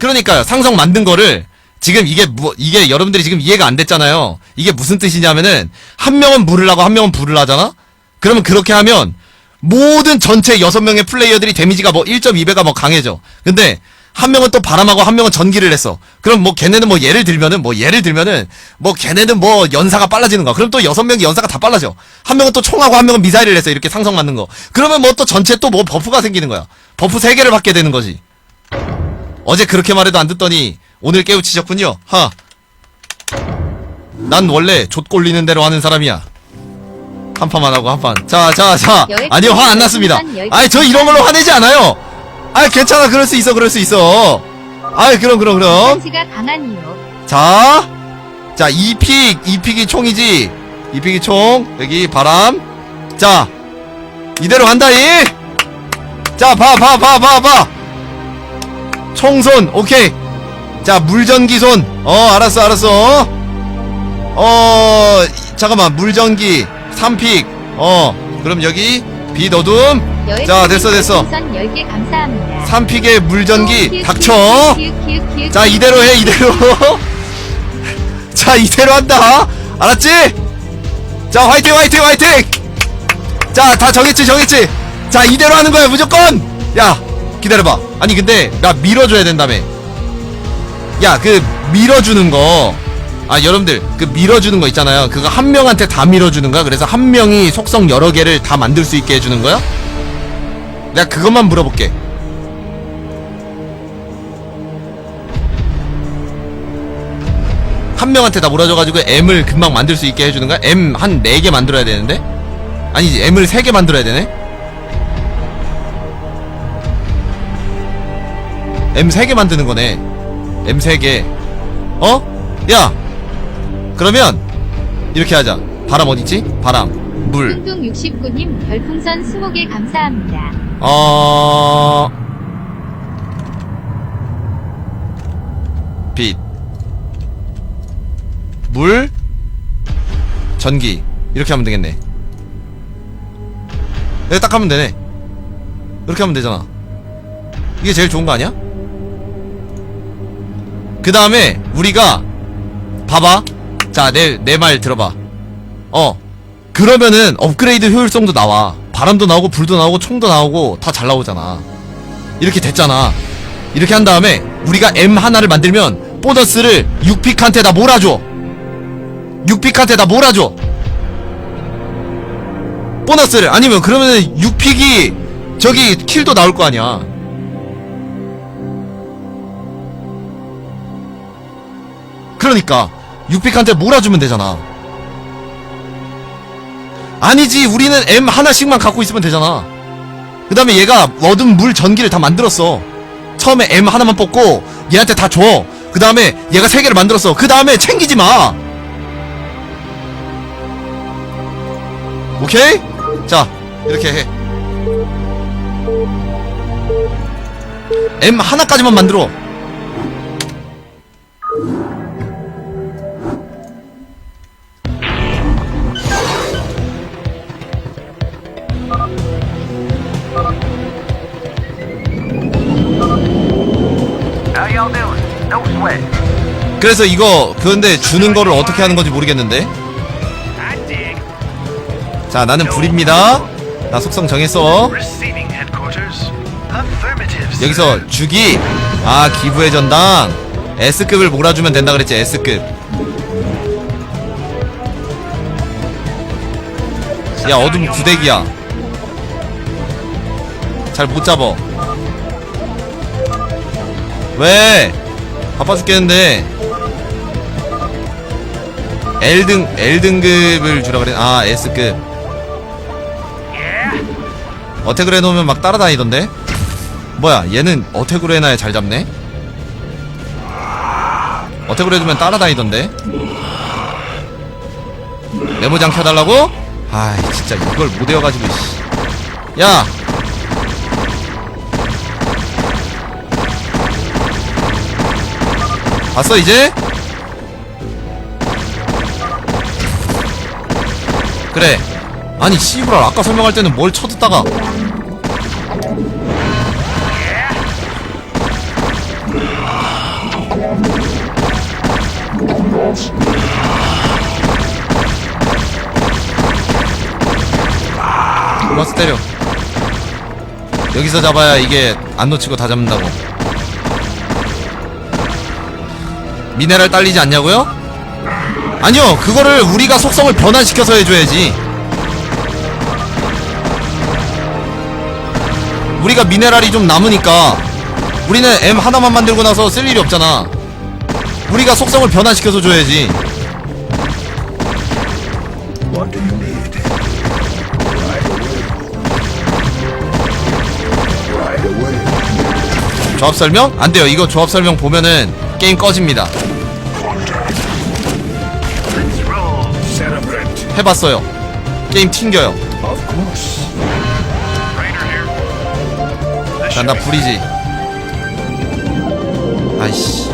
그러니까요. 상성 만든 거를 지금 이게 뭐 이게 여러분들이 지금 이해가 안 됐잖아요. 이게 무슨 뜻이냐면은 한 명은 물을 하고 한 명은 불을 하잖아. 그러면 그렇게 하면 모든 전체 여섯 명의 플레이어들이 데미지가 뭐 1.2배가 뭐 강해져. 근데 한 명은 또 바람하고 한 명은 전기를 했어. 그럼 뭐 걔네는 뭐 예를 들면은 뭐 예를 들면은 뭐 걔네는 뭐 연사가 빨라지는 거야. 그럼 또 여섯 명이 연사가 다 빨라져. 한 명은 또 총하고 한 명은 미사일을 했어. 이렇게 상성 맞는 거. 그러면 뭐 또 전체 또 뭐 버프가 생기는 거야. 버프 세 개를 받게 되는 거지. 어제 그렇게 말해도 안 듣더니 오늘 깨우치셨군요. 하. 난 원래 좆 꼴리는 대로 하는 사람이야. 한 판만 하고 한 판. 자, 자, 자. 아니요, 화 안 났습니다. 아이, 저 이런 걸로 화내지 않아요. 아이, 괜찮아. 그럴 수 있어, 그럴 수 있어. 아이, 그럼, 그럼, 그럼. 자. 자, 2픽. 2픽이 총이지. 2픽이 총. 여기 바람. 자. 이대로 간다 이. 자, 봐, 봐, 봐, 봐, 봐. 총손. 오케이. 자, 물전기손. 어, 알았어, 알았어. 어, 이- 잠깐만. 물전기. 3픽. 어, 그럼 여기 비너둠. 자, 됐어, 됐어. 선 10개 감사합니다. 3픽의 물전기. 닥쳐. 자 이대로 해 이대로 자 이대로 한다 알았지? 자 화이팅 화이팅 화이팅 자 다 정했지 정했지 자 이대로 하는 거야 무조건 야 기다려봐 아니 근데 나 밀어줘야 된다며 야 그 밀어주는 거 아 여러분들 그 밀어주는 거 있잖아요 그거 한 명한테 다 밀어주는 거야 그래서 한 명이 속성 여러 개를 다 만들 수 있게 해주는 거야? 내가 그것만 물어볼게 한 명한테 다 몰아줘가지고 M을 금방 만들 수 있게 해주는 거야? M 한 4개 만들어야 되는데? 아니지, M을 3개 만들어야 되네? M 3개 만드는 거네. M 3개. 어? 야! 그러면, 이렇게 하자. 바람 어딨지? 바람. 물. 뚱뚱 69님 별풍선 20개 감사합니다. 어... 빛. 물. 전기. 이렇게 하면 되겠네. 이렇게 딱 하면 되네. 이렇게 하면 되잖아. 이게 제일 좋은 거 아니야? 그 다음에, 우리가, 봐봐. 자, 내, 내 말 들어봐. 어. 그러면은 업그레이드 효율성도 나와. 바람도 나오고 불도 나오고 총도 나오고 다 잘 나오잖아. 이렇게 됐잖아. 이렇게 한 다음에 우리가 M 하나를 만들면 보너스를 6픽한테 다 몰아줘. 6픽한테 다 몰아줘. 보너스를 아니면 그러면은 6픽이 저기 킬도 나올 거 아니야. 그러니까 6픽한테 몰아주면 되잖아. 아니지 우리는 M 하나씩만 갖고 있으면 되잖아. 그 다음에 얘가 얻은 물 전기를 다 만들었어. 처음에 M 하나만 뽑고 얘한테 다 줘 그 다음에 얘가 세 개를 만들었어. 그 다음에 챙기지 마. 오케이? 자 이렇게 해. M 하나까지만 만들어 그래서 이거 그런데 주는 거를 어떻게 하는 건지 모르겠는데. 자 나는 불입니다. 나 속성 정했어. 여기서 주기. 아 기부의 전당. S급을 몰아주면 된다 그랬지 S급. 야 어둠 구대기야. 잘 못 잡어 왜? 바빠 죽겠는데 L등 L등급을 주라 그래 아 S급. 어택을 해놓으면 막 따라다니던데? 뭐야 얘는 어택으로 해놔야 잘 잡네? 어택으로 해두면 따라다니던데? 메모장 켜달라고? 아이 진짜 이걸 못 외워가지고 씨. 야! 봤어 이제? 그래. 아니 씨부랄 아까 설명할 때는 뭘 쳐듣다가. 플러스 때려. 여기서 잡아야 이게 안 놓치고 다 잡는다고. 미네랄 딸리지 않냐고요? 아니요 그거를 우리가 속성을 변환시켜서 해줘야지 우리가 미네랄이 좀 남으니까 우리는 M 하나만 만들고 나서 쓸 일이 없잖아 우리가 속성을 변환시켜서 줘야지 What do you need? Right away. 조합 설명? 안 돼요. 이거 조합 설명 보면은 게임 꺼집니다. 해봤어요. 게임 튕겨요. Should 나 불이지. 아이씨.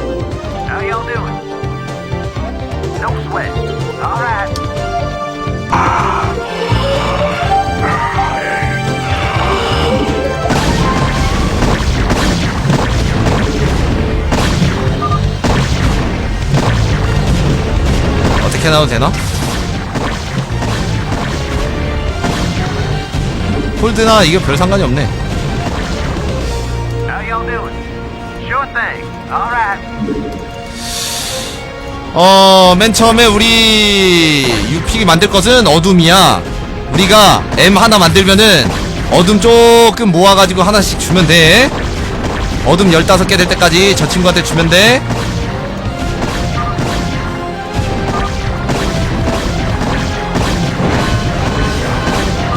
어떻게 나와도 되나? 홀드나 이게 별 상관이 없네. 어, 맨 처음에 우리 유픽이 만들 것은 어둠이야. 우리가 M 하나 만들면은 어둠 조금 모아가지고 하나씩 주면 돼. 어둠 15개 될 때까지 저 친구한테 주면 돼.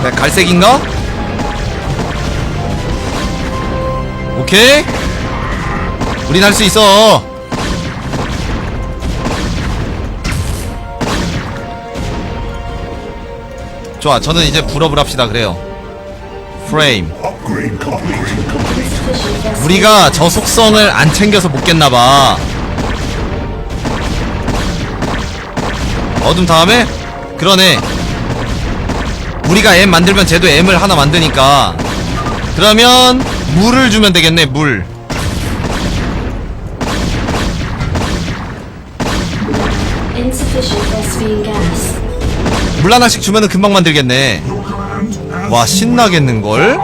네, 갈색인가? 오케이. 우린 할 수 있어. 좋아, 저는 이제 불업을 합시다. 그래요. 프레임. 우리가 저 속성을 안 챙겨서 못 깼나봐. 어둠 다음에? 그러네. 우리가 M 만들면 쟤도 M을 하나 만드니까. 그러면 물을 주면 되겠네, 물. Insufficient Vespine gas. 물 하나씩 주면은 금방 만들겠네. 와, 신나겠는걸?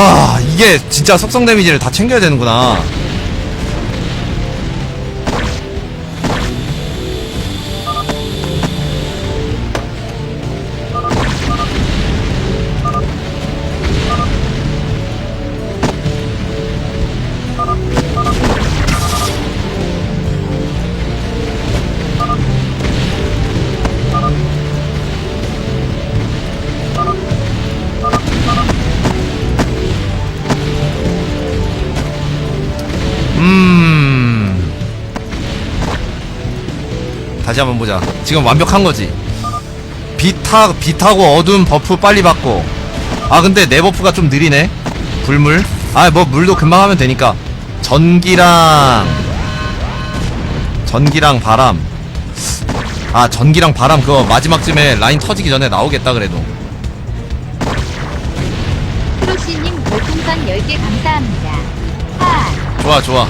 아, 이게 진짜 속성 데미지를 다 챙겨야 되는구나. 다시 한번 보자. 지금 완벽한 거지. 빛하, 빛하고 어두운 버프 빨리 받고. 아, 근데 내 버프가 좀 느리네. 불물. 아, 뭐, 물도 금방 하면 되니까. 전기랑. 전기랑 바람. 아, 전기랑 바람 그거 마지막쯤에 라인 터지기 전에 나오겠다, 그래도. 프로시님 별풍선 10개 감사합니다. 하. 좋아 좋아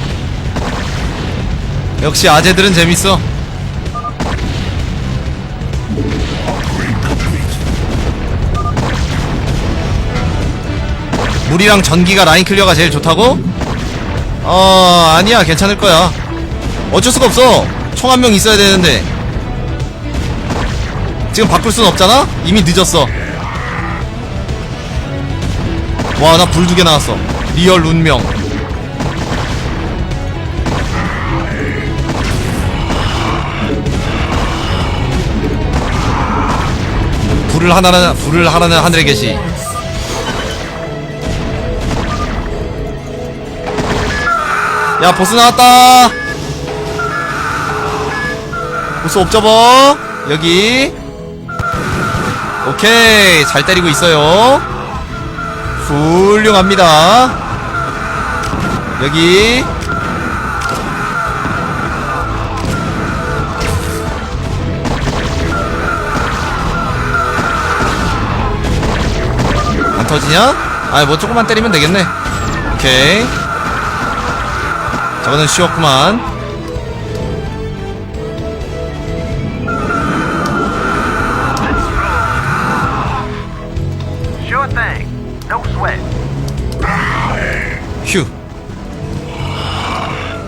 역시 아재들은 재밌어 물이랑 전기가 라인 클리어가 제일 좋다고? 어 아니야 괜찮을 거야 어쩔 수가 없어 총 한 명 있어야 되는데 지금 바꿀 순 없잖아? 이미 늦었어 와 나 불 두 개 나왔어 리얼 운명 불을 하나는 불을 하나는 하늘에 계시. 야 보스 나왔다. 보스 옵저버 여기. 오케이 잘 때리고 있어요. 훌륭합니다. 여기 안 터지냐? 아뭐 조금만 때리면 되겠네 오케이 저거는 쉬웠구만. 휴.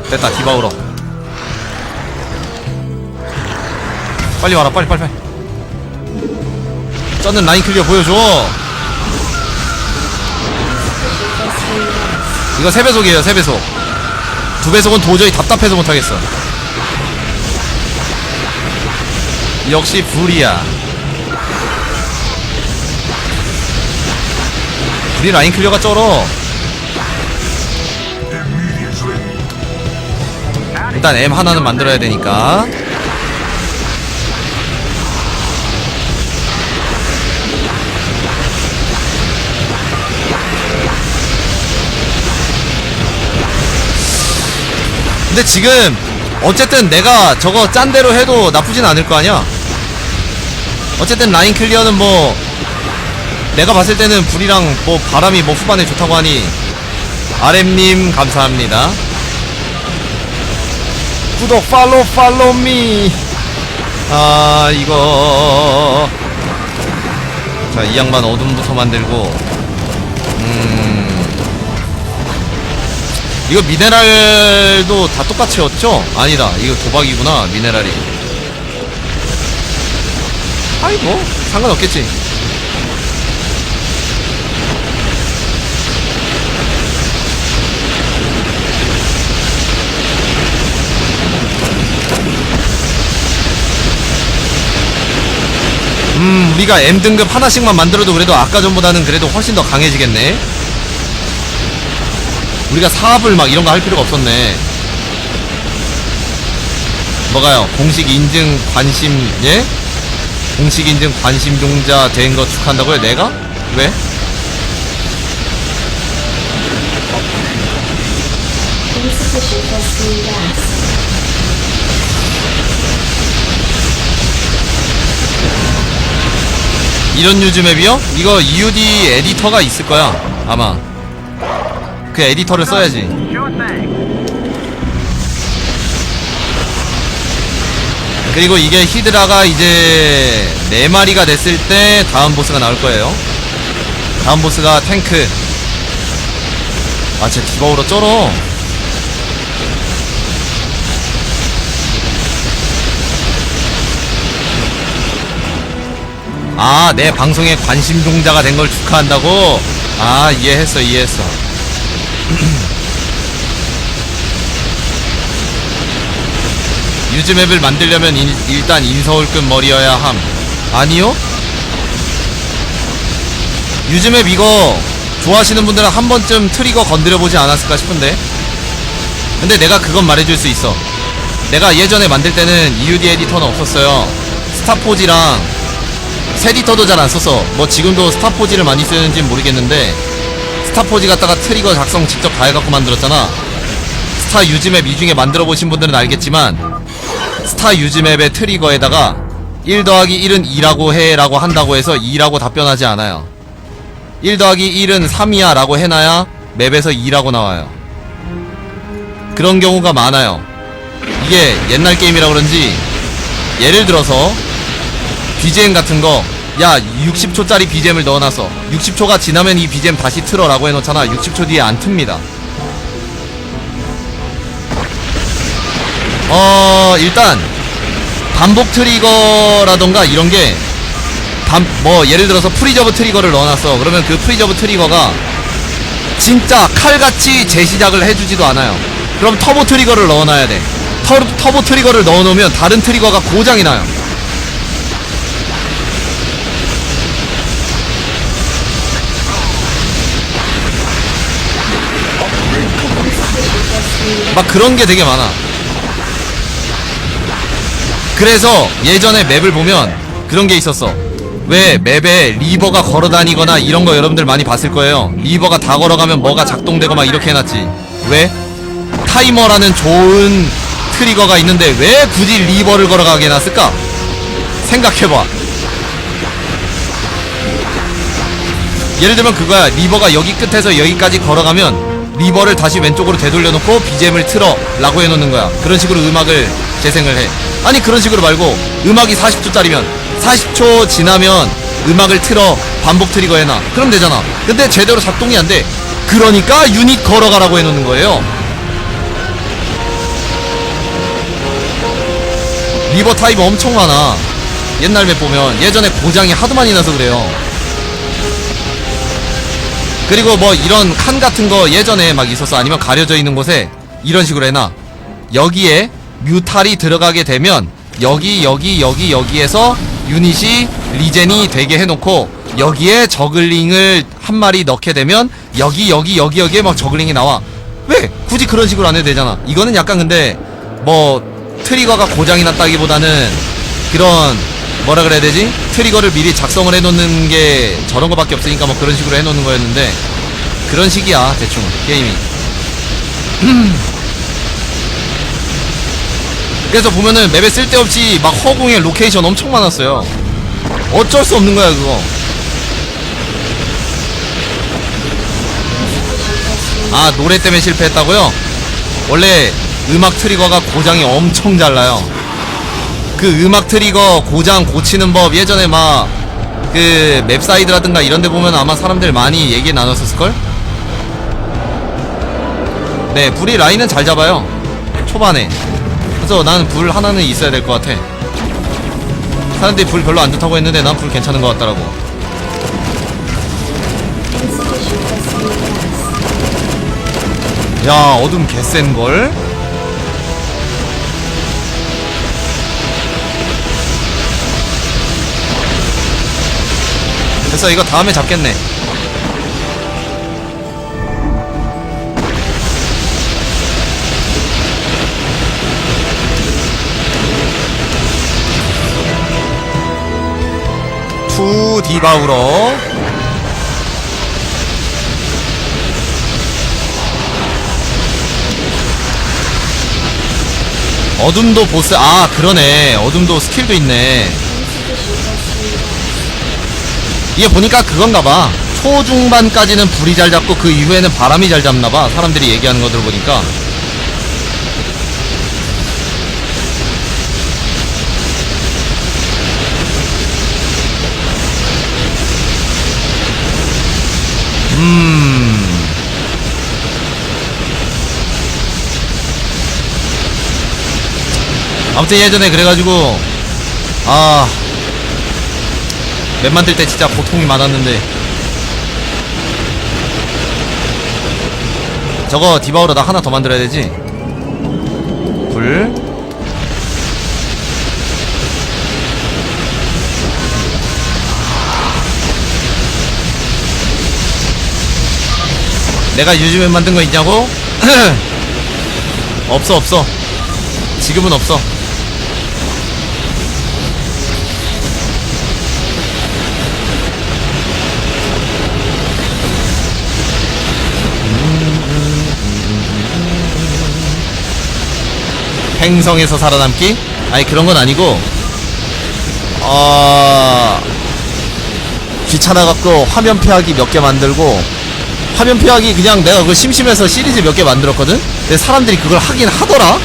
됐다 디바우러 빨리 와라 빨리 빨리 빨리. 쩌는 라인 클리어 보여줘. 이거 3배속이에요 3배속 2배속은 도저히 답답해서 못하겠어. 역시 불이야. 불이 라인 클리어가 쩔어. 일단 M 하나는 만들어야 되니까 근데 지금 어쨌든 내가 저거 짠 대로 해도 나쁘진 않을 거 아니야. 어쨌든 라인 클리어는 뭐 내가 봤을 때는 불이랑 뭐 바람이 뭐 후반에 좋다고 하니 RM님 감사합니다. 구독 팔로우 팔로우 미아 이거. 자 이 양반 어둠부터 만들고. 음 이거 미네랄도 다 똑같이 였죠? 아니다 이거 도박이구나 미네랄이 아이 뭐 상관없겠지 음, 우리가 M등급 하나씩만 만들어도 그래도 아까 전보다는 그래도 훨씬 더 강해지겠네. 우리가 사업을 막 이런 거 할 필요가 없었네. 뭐가요? 공식 인증 관심, 예? 공식 인증 관심 종자 된 거 축하한다고요? 내가? 왜? 이런 유즈 맵이요? 이거 EUD 에디터가 있을 거야. 아마. 그 에디터를 써야지. 그리고 이게 히드라가 이제 4마리가 됐을 때 다음 보스가 나올 거예요. 다음 보스가 탱크. 아, 쟤 디바우로 쩔어. 아, 내 방송에 관심 종자가 된 걸 축하한다고? 아, 이해했어, 이해했어. 유즈맵을 만들려면 일, 일단 인서울급 머리여야 함. 아니요? 유즈맵 이거 좋아하시는 분들은 한 번쯤 트리거 건드려보지 않았을까 싶은데. 근데 내가 그건 말해줄 수 있어. 내가 예전에 만들 때는 EUD 에디터는 없었어요. 스타포지랑 세디터도 잘안 썼어. 뭐 지금도 스타포지를 많이 쓰는지 모르겠는데 스타포지 갖다가 트리거 작성 직접 다 해갖고 만들었잖아. 스타 유즈맵 이 중에 만들어 보신 분들은 알겠지만 스타 유즈맵의 트리거에다가 1 더하기 1은 2라고 해 라고 한다고 해서 2라고 답변하지 않아요. 1 더하기 1은 3이야 라고 해놔야 맵에서 2라고 나와요. 그런 경우가 많아요. 이게 옛날 게임이라 그런지 예를 들어서 BGM 같은 거 야 60초짜리 BGM을 넣어놨어 60초가 지나면 이 BGM 다시 틀어 라고 해놓잖아. 60초 뒤에 안 틉니다. 어 일단 반복 트리거라던가 이런 게 반, 뭐 예를 들어서 프리저브 트리거를 넣어놨어. 그러면 그 프리저브 트리거가 진짜 칼같이 재시작을 해주지도 않아요. 그럼 터보 트리거를 넣어놔야 돼. 터, 터보 트리거를 넣어놓으면 다른 트리거가 고장이 나요 막 그런 게 되게 많아 그래서 예전에 맵을 보면 그런 게 있었어. 왜 맵에 리버가 걸어 다니거나 이런 거 여러분들 많이 봤을 거예요. 리버가 다 걸어가면 뭐가 작동되고 막 이렇게 해놨지. 왜? 타이머라는 좋은 트리거가 있는데 왜 굳이 리버를 걸어가게 놨을까? 생각해봐. 예를 들면 그거야. 리버가 여기 끝에서 여기까지 걸어가면 리버를 다시 왼쪽으로 되돌려놓고 BGM을 틀어 라고 해놓는 거야. 그런 식으로 음악을 재생을 해. 아니 그런 식으로 말고 음악이 40초짜리면 40초 지나면 음악을 틀어 반복 트리거 해놔. 그럼 되잖아. 근데 제대로 작동이 안 돼. 그러니까 유닛 걸어가라고 해놓는 거예요. 리버 타입 엄청 많아. 옛날 맵 보면 예전에 고장이 하도 많이 나서 그래요. 그리고 뭐 이런 칸 같은 거 예전에 막 있었어. 아니면 가려져 있는 곳에 이런 식으로 해놔. 여기에 뮤탈이 들어가게 되면 여기 여기 여기 여기에서 유닛이 리젠이 되게 해놓고 여기에 저글링을 한 마리 넣게 되면 여기 여기 여기 여기에 막 저글링이 나와. 왜? 굳이 그런 식으로 안 해도 되잖아. 이거는 약간 근데 뭐 트리거가 고장이 났다기보다는 그런 뭐라 그래야 되지? 트리거를 미리 작성을 해놓는 게 저런 거밖에 없으니까 뭐 그런 식으로 해놓는 거였는데 그런 식이야 대충 게임이 그래서 보면은 맵에 쓸데없이 막 허공에 로케이션 엄청 많았어요 어쩔 수 없는 거야 그거 아 노래 때문에 실패했다고요? 원래 음악 트리거가 고장이 엄청 잘 나요 그 음악 트리거 고장 고치는 법 예전에 막 그 맵사이드라든가 이런 데 보면 아마 사람들 많이 얘기 나눴었을걸? 네, 불이 라인은 잘 잡아요. 초반에. 그래서 나는 불 하나는 있어야 될 것 같아. 사람들이 불 별로 안 좋다고 했는데 난 불 괜찮은 것 같더라고. 야, 어둠 개센걸? 됐어, 이거 다음에 잡겠네. 투 디바우러 어둠도 보스 아 그러네 어둠도 스킬도 있네. 이게 보니까 그건가봐. 초중반까지는 불이 잘 잡고 그 이후에는 바람이 잘 잡나봐. 사람들이 얘기하는 거 들어보니까. 음. 아무튼 예전에 그래가지고 아 맵 만들 때 진짜 고통이 많았는데. 저거 디바우로 나 하나 더 만들어야 되지? 불. 내가 요즘에 만든 거 있냐고? 없어 없어. 지금은 없어 행성에서 살아남기? 아니 그런 건 아니고 어... 귀찮아갖고 화면 피하기 몇 개 만들고 화면 피하기 그냥 내가 그거 심심해서 시리즈 몇 개 만들었거든? 근데 사람들이 그걸 하긴 하더라?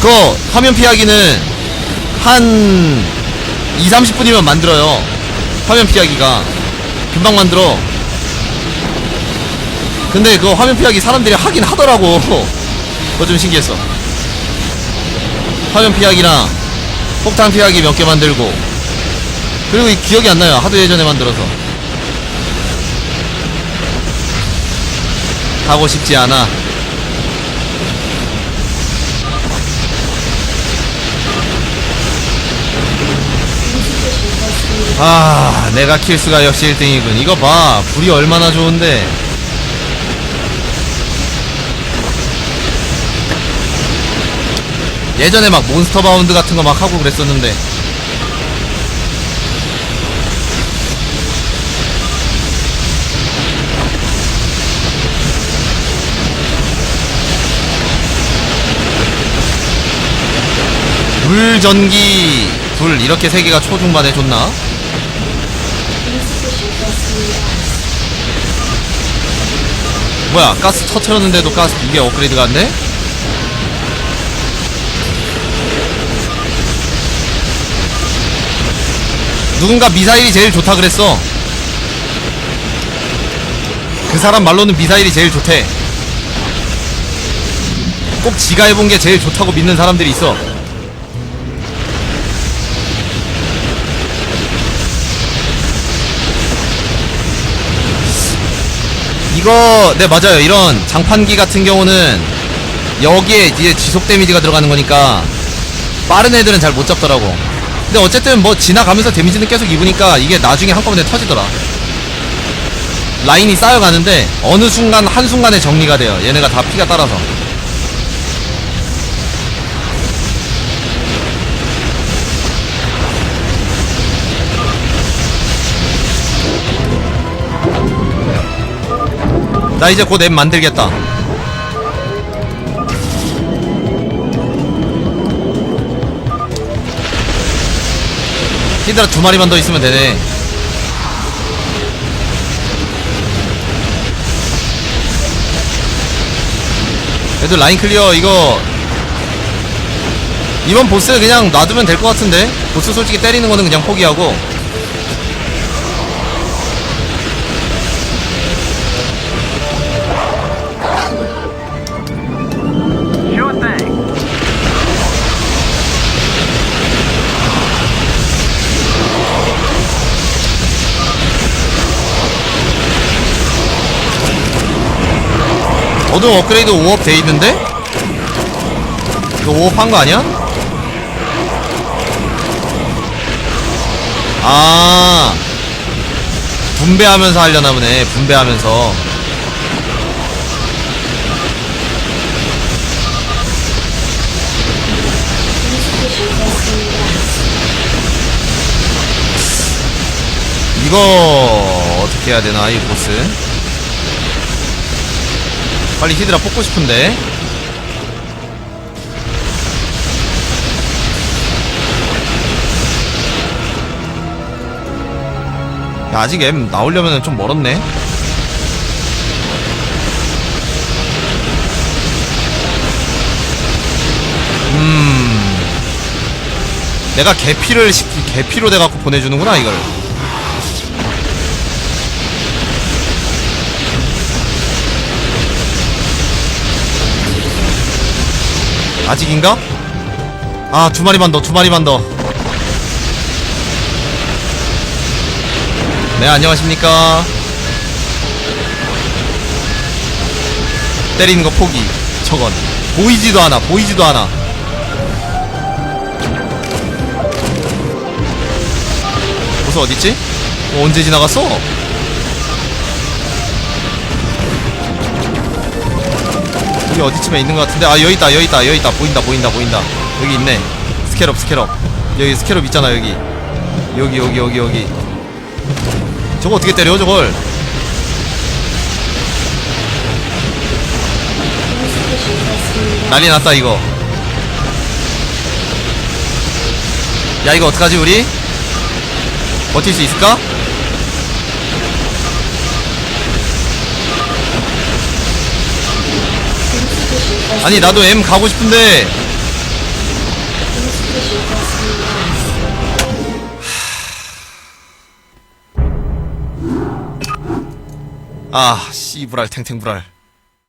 그거 화면 피하기는 한 2, 30분이면 만들어요 화면 피하기가 금방 만들어 근데 그거 화면 피하기 사람들이 하긴 하더라고 그거 좀 신기했어. 화면 피하기랑 폭탄 피하기 몇 개 만들고. 그리고 이 기억이 안 나요. 하도 예전에 만들어서. 하고 싶지 않아. 아 내가 킬수가 역시 1등이군. 이거 봐. 불이 얼마나 좋은데 예전에 막 몬스터 바운드 같은 거 막 하고 그랬었는데 물, 전기, 불 이렇게 세 개가 초중반에 줬나? 뭐야 가스 터트렸는데도 가스 이게 업그레이드가 안 돼? 누군가 미사일이 제일 좋다 그랬어. 그 사람 말로는 미사일이 제일 좋대. 꼭 지가 해본 게 제일 좋다고 믿는 사람들이 있어. 이거 네 맞아요. 이런 장판기 같은 경우는 여기에 이제 지속 데미지가 들어가는 거니까 빠른 애들은 잘 못 잡더라고 근데 어쨌든 뭐 지나가면서 데미지는 계속 입으니까 이게 나중에 한꺼번에 터지더라. 라인이 쌓여가는데 어느 순간 한순간에 정리가 돼요. 얘네가 다 피가 따라서. 나 이제 곧 앱 만들겠다. 히드라 두 마리만 더 있으면 되네. 그래도 라인 클리어 이거 이번 보스 그냥 놔두면 될 것 같은데 보스 솔직히 때리는 거는 그냥 포기하고 어둠 업그레이드 5업 돼 있는데? 이거 5업 한 거 아니야? 아 분배하면서 하려나 보네 분배하면서. 이거 어떻게 해야 되나 이 보스 빨리 히드라 뽑고 싶은데. 야, 아직 M 나오려면 좀 멀었네. 음. 내가 개피를 시, 개피로 돼갖고 보내주는구나 이걸 아직인가? 아, 두 마리만 더, 두 마리만 더. 네, 안녕하십니까. 때리는 거 포기. 저건. 보이지도 않아, 보이지도 않아. 보스 어딨지? 어, 언제 지나갔어? 여기 어디쯤에 있는 것 같은데? 아 여기 있다 여기 있다 여기 있다. 보인다 보인다 보인다. 여기 있네. 스캐럽 스캐럽. 여기 스캐럽 있잖아 여기. 여기 여기 여기 여기. 저거 어떻게 때려 저걸. 난리 났다 이거. 야 이거 어떡하지 우리? 버틸 수 있을까? 아니 나도 M 가고 싶은데. 아 씨브랄 탱탱브랄